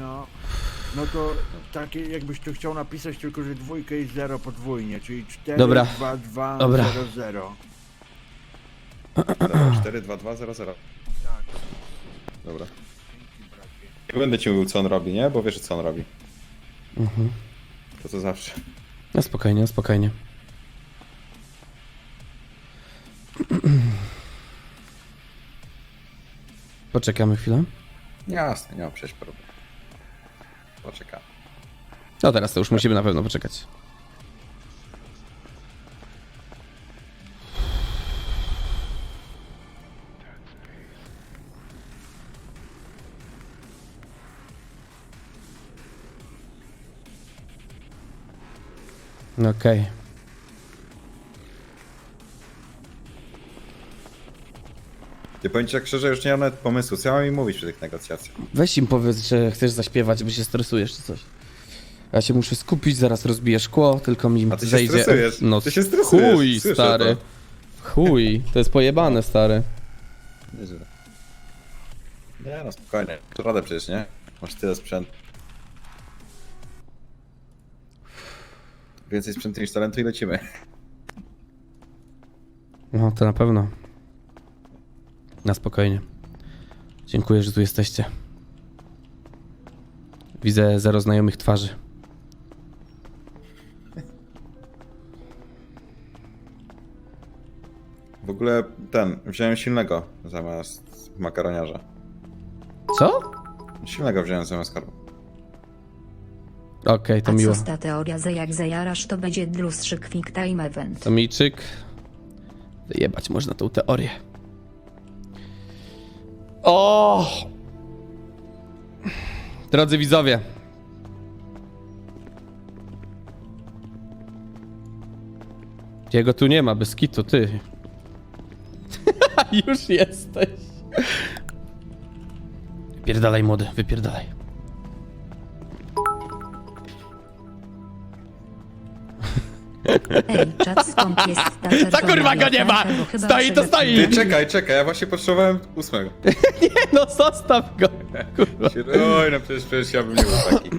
No, no to takie jakbyś to chciał napisać, tylko że dwójkę i zero podwójnie, czyli 4, Dobra. 2, 2, Dobra. 0, 0. 4, 2, 2, 0, 0. Tak. Dobra. Nie będę ci mówił, co on robi, nie? Bo wiesz, co on robi. Mhm. To co zawsze. No spokojnie, spokojnie. Poczekamy chwilę. Jasne, nie ma przecież problemu. Poczekamy. No teraz to już musimy na pewno poczekać. Okej. Ty powiem ci tak szczerze, już nie mam nawet pomysłu, co ja mam im mówić przy tych negocjacjach. Weź im powiedz, że chcesz zaśpiewać, bo się stresujesz czy coś. Ja się muszę skupić, zaraz rozbiję szkło, tylko mi A ty się zejdzie. stresujesz. No Ty się stresujesz, chuj, słyszę stary. Chuj, to jest pojebane, stary. Nieźle. Nie no, spokojnie. To radę przecież, nie? Masz tyle sprzętu. Więcej sprzętu niż talentu i lecimy. No, to na pewno. Na spokojnie. Dziękuję, że tu jesteście. Widzę zero znajomych twarzy. W ogóle ten, wziąłem silnego zamiast makaroniarza. Co? Silnego wziąłem zamiast karbu. Okej, to A miło. co ta teoria, że jak zajarasz, to będzie dłuższy quick time event? To. Wyjebać można tą teorię. O! Drodzy widzowie. Jego tu nie ma, bez ty. Już jesteś. Wypierdalaj młody, wypierdalaj. Ej, czat skąd jest ta kurwa go nie ma! Stoi to stoi! Ty czekaj, czekaj, ja właśnie potrzebowałem ósmego. No zostaw go! Kurwa. Oj, no przecież, przecież ja bym nie był taki.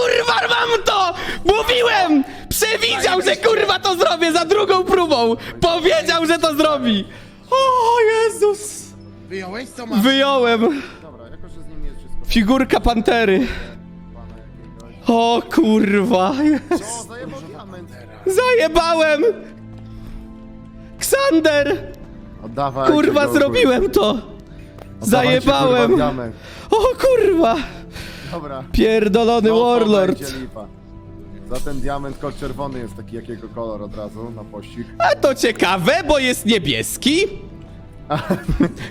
Kurwa, mam to! Mówiłem! Przewidział, że kurwa to zrobię za drugą próbą! Powiedział, że to zrobi! O Jezus! Wyjąłeś co masz? Wyjąłem! Dobra, jako że z nim jest wszystko Figurka pantery. pana jakiegoś. O kurwa! O, zajebał diament. Zajebałem! Ksander! Oddawaj. Kurwa, zrobiłem to! Zajebałem! O kurwa! Dobra. Pierdolony No, to warlord! będzie lipa. Za ten diament kol czerwony jest taki jakiego kolor od razu na pościg. A to ciekawe, bo jest niebieski.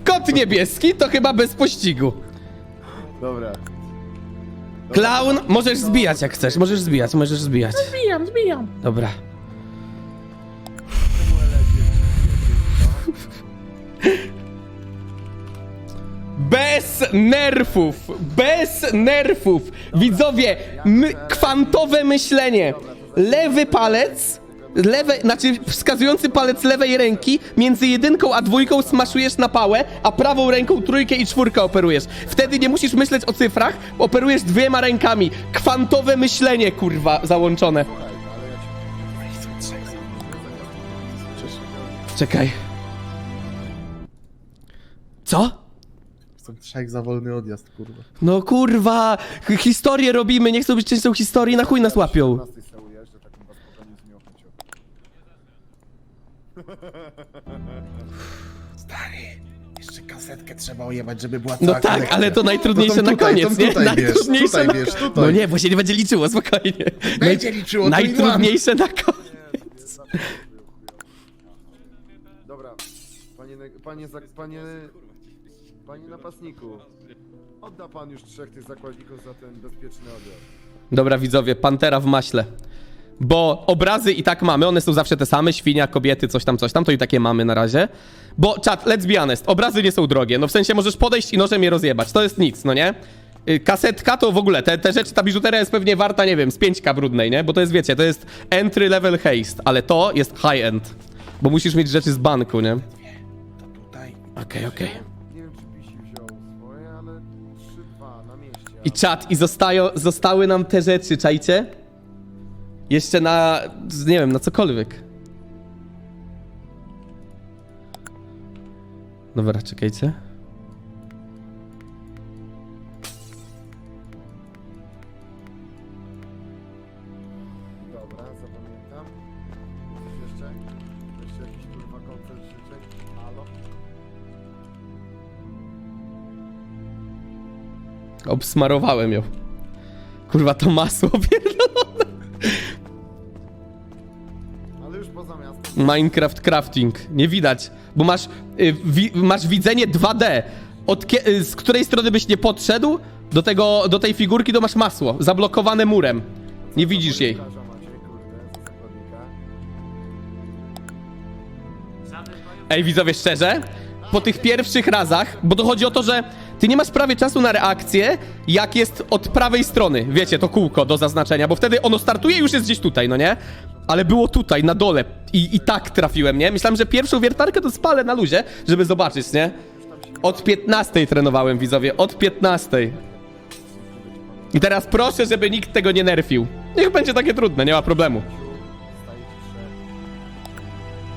Kot niebieski to chyba bez pościgu. Dobra. Clown, możesz zbijać jak chcesz, możesz zbijać, możesz zbijać. Zbijam, zbijam. Dobra. Bez nerfów, bez nerfów. Widzowie, my, kwantowe myślenie. lewy palec, lewe, znaczy wskazujący palec lewej ręki między jedynką a dwójką smaszujesz na pałę, a prawą ręką trójkę i czwórkę operujesz. Wtedy nie musisz myśleć o cyfrach, operujesz dwiema rękami. Kwantowe myślenie, kurwa, załączone. Czekaj. Co? Są trzech za wolny odjazd, kurwa. No kurwa, historię robimy, nie chcą być częścią historii, na chuj nas łapią. 15 se ujeżdżę, takim was spokojnie zmiocham cię. Stary, jeszcze kasetkę trzeba ojebać, żeby była No cała tak, kolekcja. ale to najtrudniejsze No na tutaj, koniec, to nie? tutaj wiesz, najtrudniejsze tutaj na koniec. tutaj. No nie, bo się nie będzie liczyło, spokojnie. Będzie liczyło, to Najtrudniejsze na koniec. Dobra, panie, panie, zak- panie, panie napastniku. Odda pan już trzech tych zakładników za ten bezpieczny odjazd. Dobra widzowie, Pantera w maśle. Bo obrazy i tak mamy, one są zawsze te same, świnia, kobiety, coś tam, coś tam, to i takie mamy na razie. Bo, czat, let's be honest, obrazy nie są drogie, no w sensie możesz podejść i nożem je rozjebać, to jest nic, no nie? Y, Kasetka to w ogóle, te, te rzeczy, ta biżuteria jest pewnie warta, nie wiem, z 5k brudnej, nie? Bo to jest, wiecie, to jest entry level haste, ale to jest high end. Bo musisz mieć rzeczy z banku, nie? To tutaj. Okej, okej. I czat, i zostają, zostały nam te rzeczy, czajcie? Jeszcze na, nie wiem, na cokolwiek. Dobra, czekajcie. Dobra, zapamiętam. Jeszcze? Jeszcze jakiś kurwa koncert życzeń? Halo? Obsmarowałem ją. Kurwa, to masło pierdolone. Ale już poza miastem. Minecraft crafting. Nie widać, bo masz, y, wi, masz widzenie 2D. Od y, z której strony byś nie podszedł do, tego, do tej figurki, to masz masło. Zablokowane murem. Nie widzisz jej. Ej, widzowie, szczerze, po tych pierwszych razach, bo to chodzi o to, że ty nie masz prawie czasu na reakcję, jak jest od prawej strony, wiecie, to kółko do zaznaczenia, bo wtedy ono startuje i już jest gdzieś tutaj, no nie? Ale było tutaj, na dole i, i tak trafiłem, nie? Myślałem, że pierwszą wiertarkę to spalę na luzie, żeby zobaczyć, nie? Od 15 trenowałem, widzowie, od 15. I teraz proszę, żeby nikt tego nie nerfił. Niech będzie takie trudne, nie ma problemu.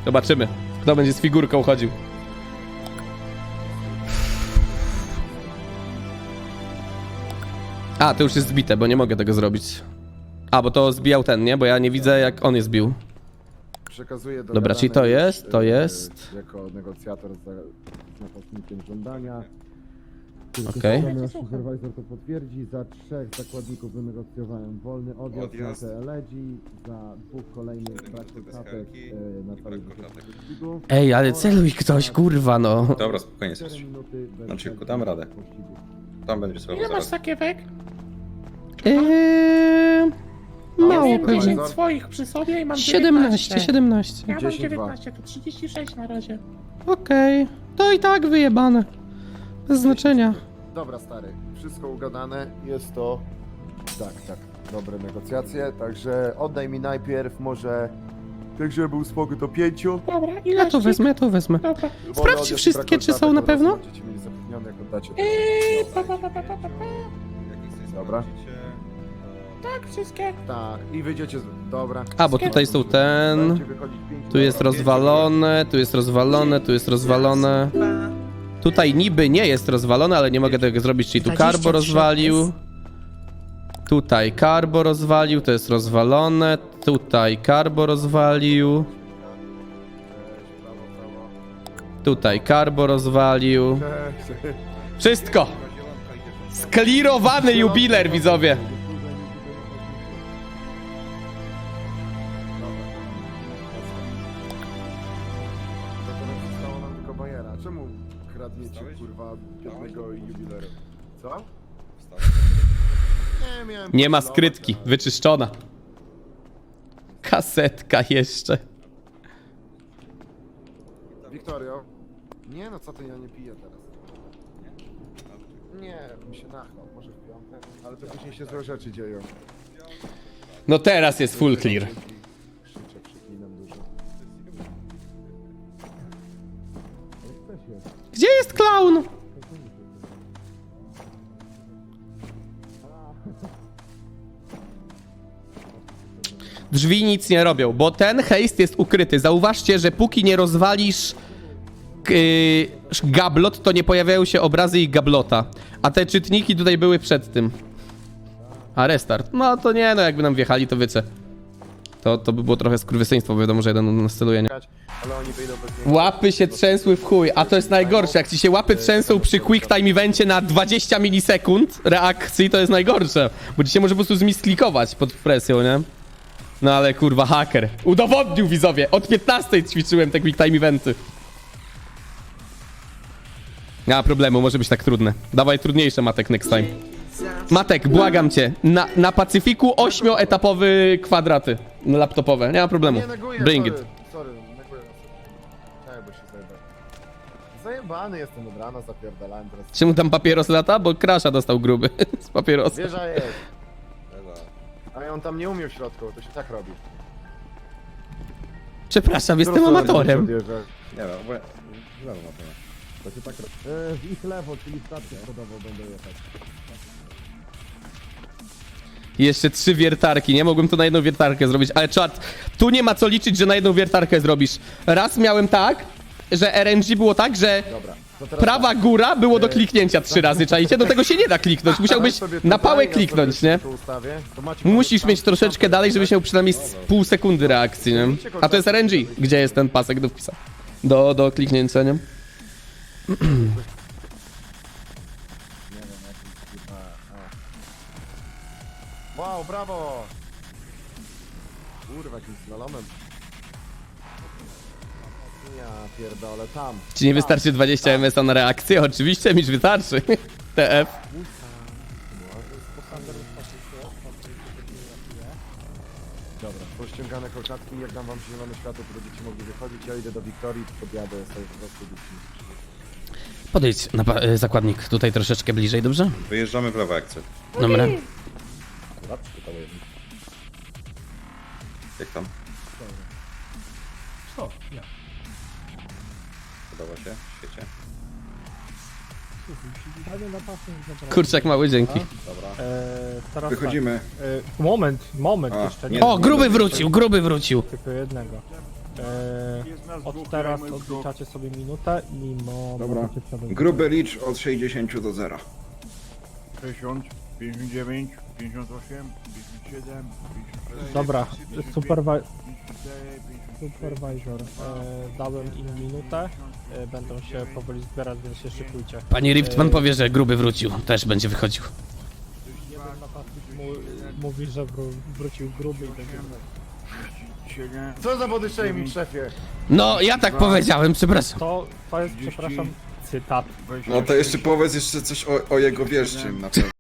Zobaczymy, kto będzie z figurką chodził. A, to już jest zbite, bo nie mogę tego zrobić. A, bo to zbijał ten, nie? Bo ja nie widzę, jak on je zbił. Przekazuję do Dobra, czyli to jest, to e, jest. Jako negocjator z, z napastnikiem żądania. Okej. Nasz supervisor to potwierdzi. Za trzech zakładników wynegocjowałem wolny odjazd, Odjazd. na TLG, za dwóch kolejnych słuchatek e, na całym wyścigu. Ej, ale celuj ktoś, kurwa, no. Dobra, spokojnie, Cztery Sergio. minuty bez damy radę. pościgu. Tam będzie sobie Ile masz zaraz. sakiewek? Eee, mało Miałem pewnie. 10 swoich przy sobie i mam 17, 19. 17. Ja mam 10 19, to 36 na razie. Okej, to i tak wyjebane. Bez znaczenia. Dobra, stary, wszystko ugadane. Jest to. Tak, tak. Dobre negocjacje. Także oddaj mi najpierw może. Tak, żeby był spokój to pięciu. Dobra, ile Ja to wezmę, ja to wezmę. Dobra. Sprawdźcie wszystkie, brak czy są kontaktu na pewno? Będziecie mieli zapewnione, jak oddacie. Eee, pa, pa, pa, pa, pa, pa, pa. Dobra. Tak, wszystkie. Tak, i wyjdziecie z... Dobra. A, bo tutaj są ten... Wychodzić. Tu jest rozwalone, tu jest rozwalone, tu jest rozwalone. Tutaj niby nie jest rozwalone, ale nie mogę tego zrobić, czyli tu 23 Carbo rozwalił. Tutaj Carbo rozwalił, to jest rozwalone. Tutaj Carbo rozwalił. Tutaj Carbo rozwalił. Cześć. Wszystko! Sklirowany jubiler, widzowie! Jednego jubileru? Co? Nie, miałem Nie ma skrytki, ale- wyczyszczona. Kasetka jeszcze. Wiktorio? Nie no co ty, ja nie piję teraz. Nie, mi się nachlał, może w piątek, ale to później się złe rzeczy dzieją. No teraz jest full clear. Krzyczę, przeklinam dużo. Gdzie jest clown? Drzwi nic nie robią, bo ten hejst jest ukryty. Zauważcie, że póki nie rozwalisz yy, gablot, to nie pojawiają się obrazy ich gablota. A te czytniki tutaj były przed tym. A restart. No to nie, no jakby nam wjechali, to wiecie. To, to by było trochę skurwysyństwo, bo wiadomo, że jeden nas celuje, nie? Ale oni wyjdą bez niego. Łapy się trzęsły w chuj, a to jest najgorsze. Jak ci się łapy trzęsą przy quick time evencie na 20 milisekund reakcji, to jest najgorsze. Bo ci się może po prostu zmisklikować pod presją, nie? No ale kurwa, haker. Udowodnił widzowie. Od 15 ćwiczyłem te quick time eventy. Nie ma problemu, może być tak trudne. Dawaj trudniejsze, Matek, next time. Matek, błagam cię. Na, na Pacyfiku ośmioetapowy kwadraty. No, laptopowe, nie ma problemu. Nie neguję, Bring sorry. it. Sorry, neguję. Tak, bo się zajebałem. Zajebany jestem od rana, zapierdalałem teraz. Czemu tam papieros lata? Bo krasza dostał gruby z papierosa. Wieża jest. Ale on tam nie umie w środku, to się tak robi. Przepraszam, jestem amatorem. Nie wiem, bo... Lewo na pewno. To się tak robi. E, w ich lewo, czyli stację schodową będę jechać. Jeszcze trzy wiertarki, nie mogłem to na jedną wiertarkę zrobić, ale czat, tu nie ma co liczyć, że na jedną wiertarkę zrobisz. Raz miałem tak, że RNG było tak, że Dobra, prawa góra było do kliknięcia trzy razy, czajcie? Do tego się nie da kliknąć, musiałbyś na pałę kliknąć, nie? Musisz mieć troszeczkę dalej, żebyś miał przynajmniej z pół sekundy reakcji, nie? A to jest RNG, gdzie jest ten pasek do wpisa. Do, do kliknięcia, nie? Wow, brawo! Kurwa, jakimś slalomem. Ja pierdolę, tam. Czy nie wystarczy 20 MS-a na reakcję? Oczywiście, mi wystarczy. TF. Dobra, pościągane kolczatki, jak dam wam zielone światło, to będziecie mogli wychodzić, ja idę do Wiktorii, podjadę sobie po prostu do Podejdź na pa- y, zakładnik tutaj troszeczkę bliżej, dobrze? Wyjeżdżamy w lewo jak chcę. Dobra. Jak tam? Podoba się? W świecie? Kurczak mały, dzięki. Eee, teraz Wychodzimy. Tak. Eee, moment, moment A, jeszcze nie. nie. O, gruby wrócił, gruby wrócił. Tylko jednego. Eee, od teraz odliczacie sobie minutę i mo Dobra. możecie przebyć. Gruby licz od 60 do 0. 60, 59, 58, 57, 56, Dobra, 55, superwi 54, 55, supervisor. Eee, dałem im minutę. Eee, będą się powoli zbierać, więc się szykujcie. Pani Riftman powie, że gruby wrócił. Też będzie wychodził. Jeden napastnik mu, mówi, że wró- wrócił gruby i będzie. 57, Co za body shaming, szefie? No, ja tak powiedziałem, przepraszam. To, to jest, 30. przepraszam, cytat. 26, No to jeszcze powiedz jeszcze coś o, o jego wieszczym na pewno.